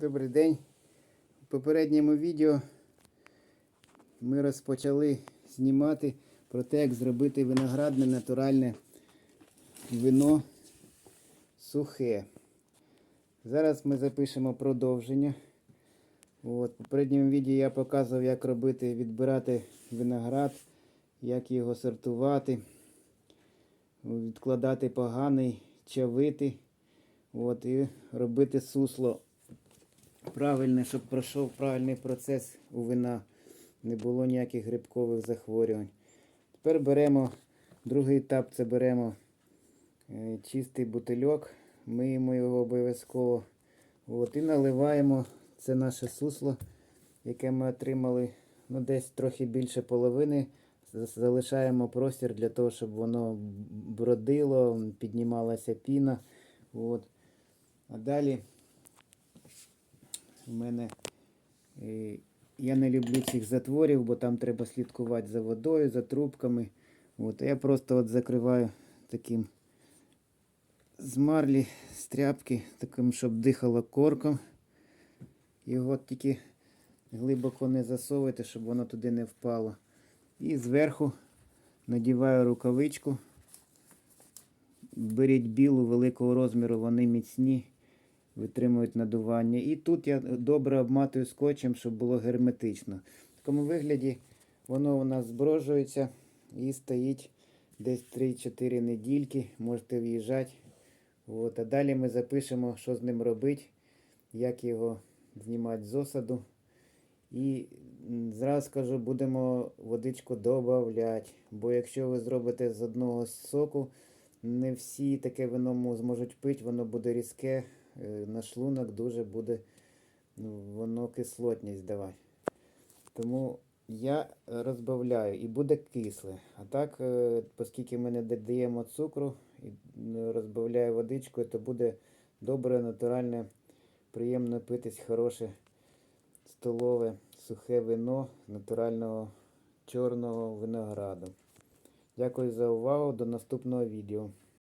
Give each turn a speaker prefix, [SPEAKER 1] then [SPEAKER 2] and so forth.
[SPEAKER 1] Добрий день. У попередньому відео ми розпочали знімати про те, як зробити виноградне натуральне вино сухе. Зараз ми запишемо продовження. От, в попередньому відео я показував, як робити, відбирати виноград, як його сортувати, відкладати поганий, чавити. От, і робити сусло правильне, щоб пройшов правильний процес у вина, не було ніяких грибкових захворювань. Тепер беремо другий етап, це беремо е, чистий бутильок, миємо його обов'язково. От, і наливаємо це наше сусло, яке ми отримали ну, десь трохи більше половини. Залишаємо простір для того, щоб воно бродило, піднімалася піна. От. А далі у мене е, я не люблю цих затворів, бо там треба слідкувати за водою, за трубками. От, я просто от закриваю таким з марлі, з таким, щоб дихало корком. Його тільки глибоко не засовуйте, щоб воно туди не впало. І зверху надіваю рукавичку. Беріть білу великого розміру, вони міцні, витримують надування. І тут я добре обматую скотчем, щоб було герметично. В такому вигляді воно у нас зброжується і стоїть десь 3-4 недільки. Можете в'їжджати. От. А далі ми запишемо, що з ним робити, як його знімати з осаду. І зразу скажу, будемо водичку додавати. Бо якщо ви зробите з одного соку, не всі таке вино зможуть пити, воно буде різке, на шлунок дуже буде ну, воно кислотність давати. Тому я розбавляю і буде кисле. А так, е, оскільки ми не додаємо цукру і розбавляю водичкою, то буде добре, натуральне, приємно питись хороше столове сухе вино натурального чорного винограду. Дякую за увагу. До наступного відео.